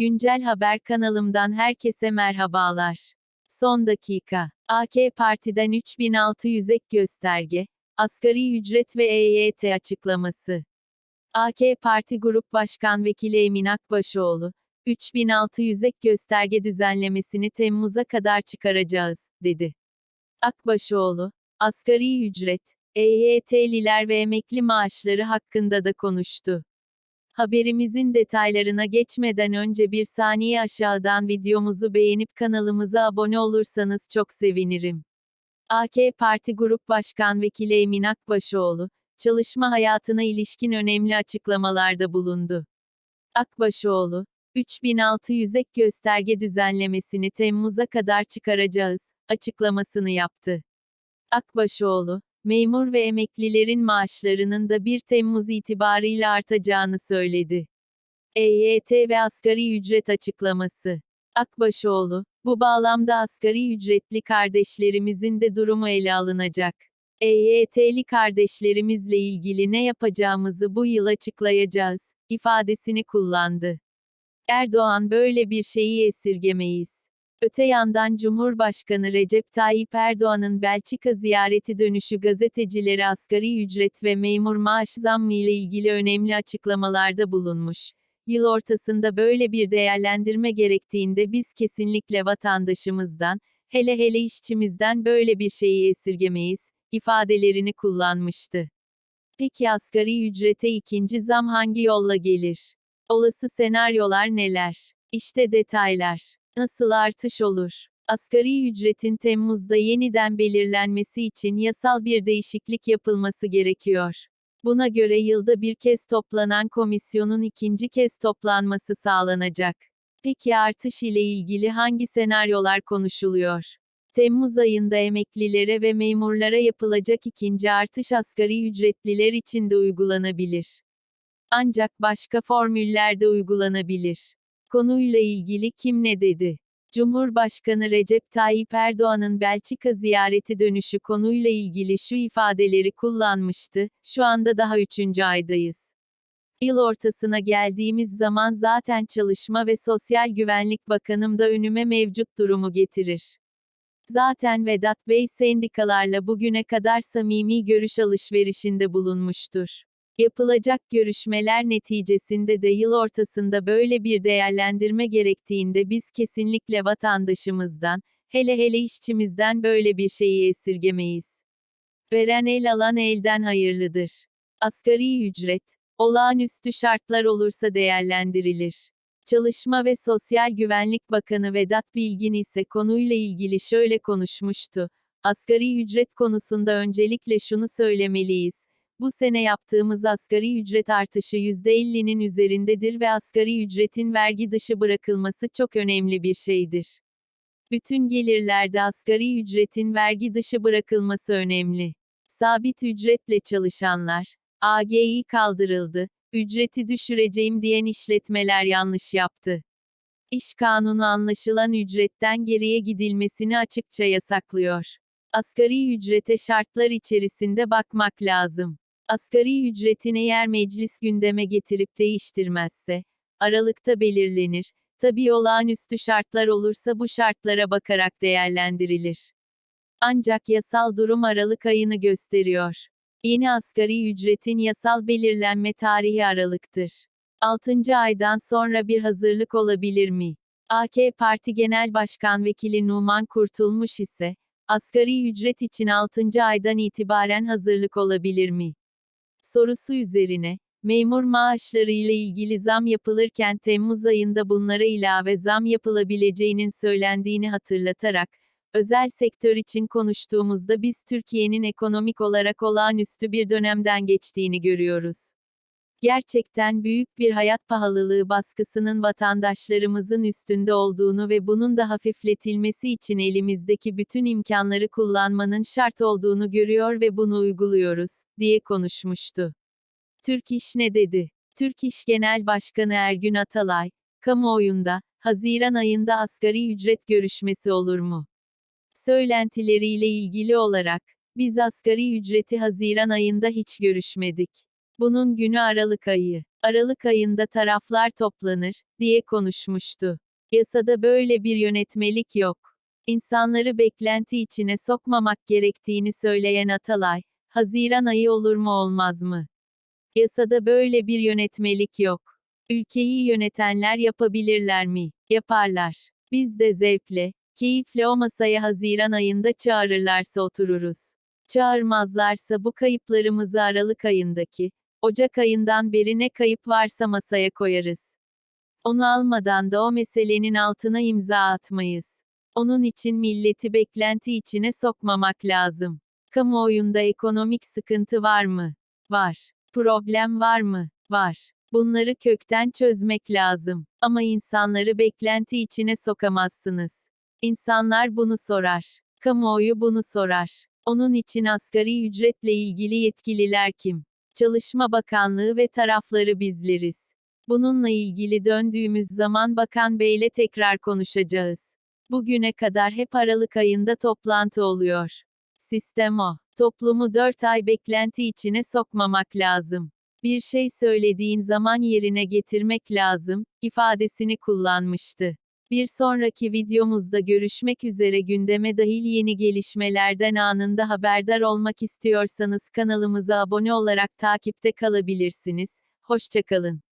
Güncel Haber kanalımdan herkese merhabalar. Son dakika. AK Parti'den 3600 ek gösterge, asgari ücret ve EYT açıklaması. AK Parti Grup Başkan Vekili Emin Akbaşoğlu, 3600 ek gösterge düzenlemesini Temmuz'a kadar çıkaracağız, dedi. Akbaşoğlu, asgari ücret, EYT'liler ve emekli maaşları hakkında da konuştu. Haberimizin detaylarına geçmeden önce bir saniye aşağıdan videomuzu beğenip kanalımıza abone olursanız çok sevinirim. AK Parti Grup Başkan Vekili Emin Akbaşoğlu, çalışma hayatına ilişkin önemli açıklamalarda bulundu. Akbaşoğlu, 3600 ek gösterge düzenlemesini Temmuz'a kadar çıkaracağız, açıklamasını yaptı. Akbaşoğlu, memur ve emeklilerin maaşlarının da 1 Temmuz itibarıyla artacağını söyledi. EYT ve asgari ücret açıklaması. Akbaşoğlu, bu bağlamda asgari ücretli kardeşlerimizin de durumu ele alınacak. EYT'li kardeşlerimizle ilgili ne yapacağımızı bu yıl açıklayacağız, ifadesini kullandı. Erdoğan böyle bir şeyi esirgemeyiz. Öte yandan Cumhurbaşkanı Recep Tayyip Erdoğan'ın Belçika ziyareti dönüşü gazetecilere asgari ücret ve memur maaş zammı ile ilgili önemli açıklamalarda bulunmuş. Yıl ortasında böyle bir değerlendirme gerektiğinde biz kesinlikle vatandaşımızdan, hele hele işçimizden böyle bir şeyi esirgemeyiz, ifadelerini kullanmıştı. Peki asgari ücrete ikinci zam hangi yolla gelir? Olası senaryolar neler? İşte detaylar. Nasıl artış olur? Asgari ücretin Temmuz'da yeniden belirlenmesi için yasal bir değişiklik yapılması gerekiyor. Buna göre yılda bir kez toplanan komisyonun ikinci kez toplanması sağlanacak. Peki artış ile ilgili hangi senaryolar konuşuluyor? Temmuz ayında emeklilere ve memurlara yapılacak ikinci artış asgari ücretliler için de uygulanabilir. Ancak başka formüller de uygulanabilir. Konuyla ilgili kim ne dedi? Cumhurbaşkanı Recep Tayyip Erdoğan'ın Belçika ziyareti dönüşü konuyla ilgili şu ifadeleri kullanmıştı, şu anda daha üçüncü aydayız. Yıl ortasına geldiğimiz zaman zaten Çalışma ve Sosyal Güvenlik Bakanım da önüme mevcut durumu getirir. Zaten Vedat Bey sendikalarla bugüne kadar samimi görüş alışverişinde bulunmuştur. Yapılacak görüşmeler neticesinde de yıl ortasında böyle bir değerlendirme gerektiğinde biz kesinlikle vatandaşımızdan, hele hele işçimizden böyle bir şeyi esirgemeyiz. Veren el alan elden hayırlıdır. Asgari ücret, olağanüstü şartlar olursa değerlendirilir. Çalışma ve Sosyal Güvenlik Bakanı Vedat Bilgin ise konuyla ilgili şöyle konuşmuştu. Asgari ücret konusunda öncelikle şunu söylemeliyiz. Bu sene yaptığımız asgari ücret artışı %50'nin üzerindedir ve asgari ücretin vergi dışı bırakılması çok önemli bir şeydir. Bütün gelirlerde asgari ücretin vergi dışı bırakılması önemli. Sabit ücretle çalışanlar, AGİ kaldırıldı, ücreti düşüreceğim diyen işletmeler yanlış yaptı. İş kanunu anlaşılan ücretten geriye gidilmesini açıkça yasaklıyor. Asgari ücrete şartlar içerisinde bakmak lazım. Asgari ücretin eğer meclis gündeme getirip değiştirmezse, aralıkta belirlenir. Tabi olağanüstü şartlar olursa bu şartlara bakarak değerlendirilir. Ancak yasal durum Aralık ayını gösteriyor. Yeni asgari ücretin yasal belirlenme tarihi Aralık'tır. 6. aydan sonra bir hazırlık olabilir mi? AK Parti Genel Başkan Vekili Numan Kurtulmuş ise, asgari ücret için 6. aydan itibaren hazırlık olabilir mi? Sorusu üzerine, memur maaşları ile ilgili zam yapılırken Temmuz ayında bunlara ilave zam yapılabileceğinin söylendiğini hatırlatarak, özel sektör için konuştuğumuzda biz Türkiye'nin ekonomik olarak olağanüstü bir dönemden geçtiğini görüyoruz. Gerçekten büyük bir hayat pahalılığı baskısının vatandaşlarımızın üstünde olduğunu ve bunun da hafifletilmesi için elimizdeki bütün imkanları kullanmanın şart olduğunu görüyor ve bunu uyguluyoruz, diye konuşmuştu. Türk İş ne dedi? Türk İş Genel Başkanı Ergün Atalay, kamuoyunda, Haziran ayında asgari ücret görüşmesi olur mu? Söylentileriyle ilgili olarak, biz asgari ücreti Haziran ayında hiç görüşmedik. Bunun günü Aralık ayı. Aralık ayında taraflar toplanır, diye konuşmuştu. Yasada böyle bir yönetmelik yok. İnsanları beklenti içine sokmamak gerektiğini söyleyen Atalay, Haziran ayı olur mu olmaz mı? Yasada böyle bir yönetmelik yok. Ülkeyi yönetenler yapabilirler mi? Yaparlar. Biz de zevkle, keyifle o masaya Haziran ayında çağırırlarsa otururuz. Çağırmazlarsa bu kayıplarımızı Aralık ayındaki, Ocak ayından beri ne kayıp varsa masaya koyarız. Onu almadan da o meselenin altına imza atmayız. Onun için milleti beklenti içine sokmamak lazım. Kamuoyunda ekonomik sıkıntı var mı? Var. Problem var mı? Var. Bunları kökten çözmek lazım. Ama insanları beklenti içine sokamazsınız. İnsanlar bunu sorar. Kamuoyu bunu sorar. Onun için asgari ücretle ilgili yetkililer kim? Çalışma Bakanlığı ve tarafları bizleriz. Bununla ilgili döndüğümüz zaman Bakan Bey'le tekrar konuşacağız. Bugüne kadar hep Aralık ayında toplantı oluyor. Sistem o. Toplumu 4 ay beklenti içine sokmamak lazım. Bir şey söylediğin zaman yerine getirmek lazım, ifadesini kullanmıştı. Bir sonraki videomuzda görüşmek üzere gündeme dahil yeni gelişmelerden anında haberdar olmak istiyorsanız kanalımıza abone olarak takipte kalabilirsiniz. Hoşçakalın.